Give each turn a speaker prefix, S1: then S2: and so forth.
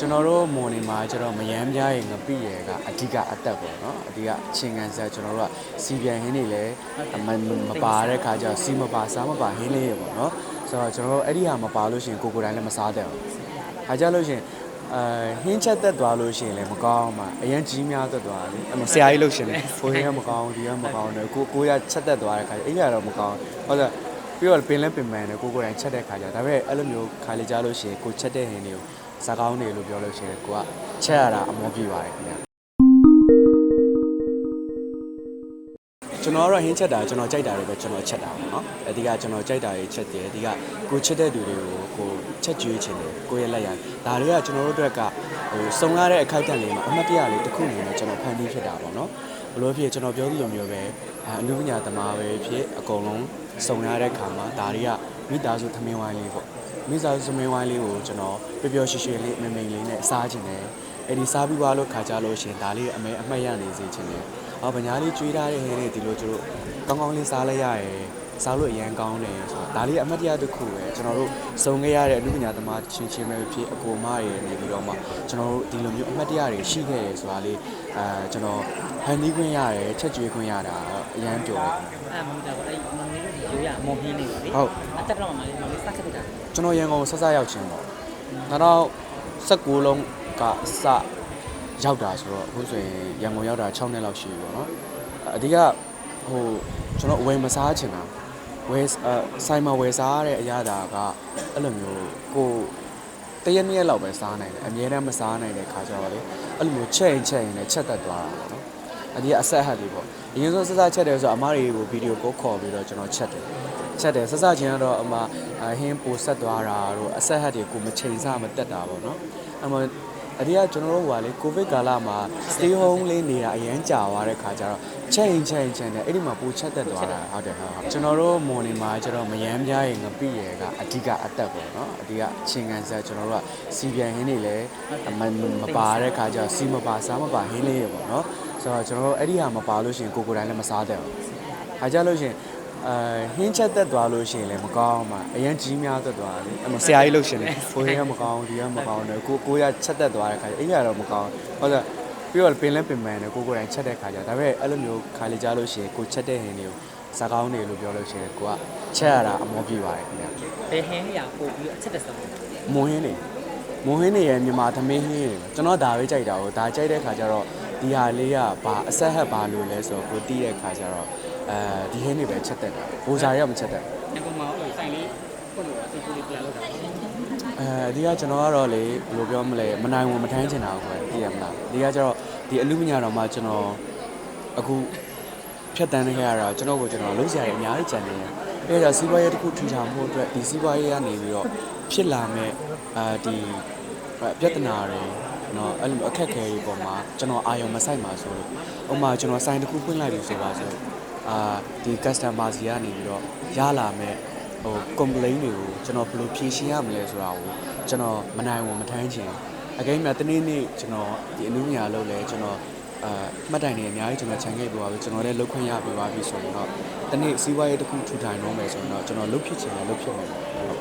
S1: ကျွန်တော်တို့မော်နေမှာကျတော့မယမ်းပြားရဲ့ငပိရယ်ကအဓိကအသက်ပေါ့နော်အဓိကချင်းကန်ဆက်ကျွန်တော်တို့ကစီပြန်ဟင်းတွေလည်းမမပါတဲ့ခါကျတော့စီမပါစားမပါဟင်းလေးရယ်ပေါ့နော်ဆိုတော့ကျွန်တော်တို့အဲ့ဒီဟာမပါလို့ရှိရင်ကိုကိုယ်တိုင်းလည်းမစားတဲ့ဘူးခါကြလို့ရှိရင်အဲဟင်းချက်သက်သွားလို့ရှိရင်လည်းမကောင်းမှာအရင်ကြီးများသက်သွားတယ်အဲ့မဆရာကြီးလို့ရှိရင်လည်းကိုရင်းကမကောင်းဒီကမကောင်းတယ်ကိုကိုရချက်သက်သွားတဲ့ခါကျအဲ့ရတော့မကောင်းဟုတ်တယ်ပြီးတော့ပင်လဲပင်ပန်းတယ်ကိုကိုယ်တိုင်းချက်တဲ့ခါကျဒါပေမဲ့အဲ့လိုမျိုးခါလေကြားလို့ရှိရင်ကိုချက်တဲ့ဟင်းတွေကို ဇာကောင်းတွေလို့ပြောလို့ရှိရင်ကိုကချက်ရတာအမောပြပါတယ်ခင်ဗျာကျွန်တော်ကတော့ဟင်းချက်တာကျွန်တော်ကြိုက်တာတွေပဲကျွန်တော်ချက်တာပေါ့နော်အဓိကကျွန်တော်ကြိုက်တာတွေချက်တယ်အဓိကကိုချက်တဲ့သူတွေကိုကိုချက်ကျွေးချင်တယ်ကိုရဲ့လက်ရဒါတွေကကျွန်တော်တို့အတွက်ကဟိုစုံရတဲ့အခိုက်အတန့်လေးမှာအမှတ်တရလေးတစ်ခုအနေနဲ့ကျွန်တော်ဖန်တီးဖြစ်တာပေါ့နော်ဘလို့ဖြစ်ကျွန်တော်ပြောသလိုမျိုးပဲအနုပညာသမားပဲဖြစ်အကုန်လုံးစုံရတဲ့ခါမှာဒါတွေကမိသားစုသမင်းဝိုင်းလေးပေါ့ မိသားစုမင်းဝိုင်းလေးကိုကျွန်တော်ပျော်ပျော်ရွှင်ရွှင်လေးမင်မင်လေးနဲ့စားခြင်းတယ်အဲ့ဒီစားပြီးသွားလို့ခါကြလို့ရှရင်ဒါလေးအမေအမှတ်ရနေစေခြင်းတယ်အော်ဗညာလေးကျွေးထားတဲ့ဟင်းလေးဒီလိုကျတို့ကောင်းကောင်းလေးစားလိုက်ရရယ်စားလို့အရန်ကောင်းတယ်ဆိုတော့ဒါလေးအမှတ်တရတစ်ခုပဲကျွန်တော်တို့စုံခဲ့ရတဲ့အမှုပညာသမားချင်းချင်းပဲဖြစ်အကိုမရယ်နေပြီးတော့မှကျွန်တော်တို့ဒီလိုမျိုးအမှတ်တရတွေရှိခဲ့ရယ်ဆိုတာလေးအဲကျွန်တော်ဟန်ဒီခွင့်ရတယ်ချက်ကျွေးခွင့်ရတာအရန်ပျော်တယ်
S2: အဲ့မမကြောက်အဲ့ မောင်လေးတို့ဒီရိုးရမော်ဟင်းလေးပါလေ
S1: ဟုတ်
S2: အတက်တော့မှလေးမောင်လေးစက်ခက်တာ
S1: ကျွန်တော်ရန်ကုန်ဆက်ဆက်ရောက်ချင်းပေါ့2019လုံးကစရောက်တာဆိုတော့အခုဆိုရင်ရန်ကုန်ရောက်တာ6နှစ်လောက်ရှိပြီပေါ့နော်အဓိကဟိုကျွန်တော်ဝယ်မစားချင်တာဝယ်အဆိုင်မှာဝယ်စားရတဲ့အရာတာကအဲ့လိုမျိုးကိုတရက်နှစ်ရက်လောက်ပဲစားနိုင်တယ်အများတမ်းမစားနိုင်တဲ့ခါကျတော့လေအဲ့လိုမျိုးချက်ရင်ချက်ရင်လည်းချက်တက်သွားတာပေါ့နော် အဒီကအဆက်ဟတ်တွေပေါ့အရင်ဆုံးဆက်ဆက်ချက်တယ်ဆိုတော့အမားတွေကိုဗီဒီယိုကိုခေါ်ပြီးတော့ကျွန်တော်ချက်တယ်ချက်တယ်ဆက်စချင်းကတော့အမအဟင်းပိုဆက်သွားတာတို့အဆက်ဟတ်တွေကိုမချိန်ဆမတက်တာပေါ့နော်အမအဒီကကျွန်တော်တို့ကလေကိုဗစ်ကာလမှာ stay home လေးနေတာအရန်ကြာသွားတဲ့ခါကျတော့ချက်ရင်ချက်ရင်ချက်တယ်အဲ့ဒီမှာပိုချက်တက်သွားတာဟုတ်တယ်ဟုတ်ဟုတ်ကျွန်တော်တို့မော်နေမှာကျတော့မယမ်းပြားရဲ့ငပိရယ်ကအဓိကအသက်ပေါ့နော်အဓိကချင်းကန်ဆက်ကျွန်တော်တို့ကစီပြန်ဟင်းတွေလည်းမမပါတဲ့ခါကျတော့စီမပါစားမပါဟင်းလေးရယ်ပေါ့နော် ဆိုတော့ကျွန်တော်တို့အဲ့ဒီဟာမပါလို့ရှိရင်ကိုကိုယ်တိုင်းလည်းမစားတဲ့ဘူးအားကြလို့ရှိရင်အဲဟင်းချက်သက်သွားလို့ရှိရင်လည်းမကောင်းမှာအရင်ကြီးများသက်သွားတယ်အမဆရာကြီးလို့ရှင်တယ်ကိုရကမကောင်းဒီကမကောင်းတယ်ကိုကိုရချက်သက်သွားတဲ့ခါကျအဲ့ရတော့မကောင်းဟုတ်ကဲ့ပြီးတော့ပင်လဲပင်ပန်းတယ်ကိုကိုယ်တိုင်ချက်တဲ့ခါကျဒါပေမဲ့အဲ့လိုမျိုးခါလေကြားလို့ရှိရင်ကိုချက်တဲ့ဟင်းတွေကိုဇာကောင်းတွေလို့ပြောလို့ရှိရင်ကိုကချက်ရတာအမောပြပါတယ်ခင်ဗျာ
S2: ဘယ်ဟင်းလေးရပို့ပြီးအချက်တက်ဆုံး
S1: မွန်ဟင်းတွေမွန်ဟင်းတွေရဲ့မြန်မာသမင်းဟင်းတွေကျွန်တော်ဒါပဲကြိုက်တာကိုဒါကြိုက်တဲ့ခါကျတော့ ဒီဟာလေးကဘာအဆက်ဟက်ဘာလို့လဲဆိုတော့ကိုတီးတဲ့ခါကျတော့အဲဒီဟင်းတွေပဲချက်တက်တာဘူဇာတွေကမချက်တက်
S2: ငါကမှဟိုဆိုင်လေးပို့လို့အတူတူလေးပြန်လောက်တာ
S1: အဲဒီကကျွန်တော်ကတော့လေဘယ်လိုပြောမလဲမနိုင်ဝင်မထမ်းချင်တာကိုပဲသိရမလားဒီကကျတော့ဒီအလူမညာတော်မှာကျွန်တော်အခုဖြတ်တန်းနေရတာကျွန်တော်ကိုကျွန်တော်လုံးစရာတွေအများကြီးကြံနေတယ်အဲဒါစီးပွားရေးတစ်ခုထူထောင်ဖို့အတွက်ဒီစီးပွားရေးကနေပြီးတော့ဖြစ်လာမဲ့အာဒီပြဿနာတွေ နော်အဲ့လိုအခက်အခဲတွေပေါ်မှာကျွန်တော်အာရုံမဆိုင်ပါဆိုလို့ဥပမာကျွန်တော်ဆိုင်တစ်ခုဖွင့်လိုက်ပြီဆိုပါဆိုအာဒီ customer စီကနေပြီးတော့ရလာမဲ့ဟို complaint တွေကိုကျွန်တော်ဘယ်လိုဖြေရှင်းရမလဲဆိုတာကိုကျွန်တော်မနိုင်ဘူးမထမ်းချင်အကိန်းမြတနေ့နေ့ကျွန်တော်ဒီအနုညာလုပ်လဲကျွန်တော်အာမှတ်တိုင်တွေအများကြီးကျွန်တော်ခြံခဲ့ပြသွားပြီကျွန်တော်လည်းလုပ်ခွင့်ရပြသွားပြီဆိုရင်တော့တနေ့စီးပွားရေးတစ်ခုထူထိုင်တော့မယ်ဆိုရင်တော့ကျွန်တော်လုပ်ဖြစ်ချင်တယ်လုပ်ဖြစ်မယ်ဟုတ်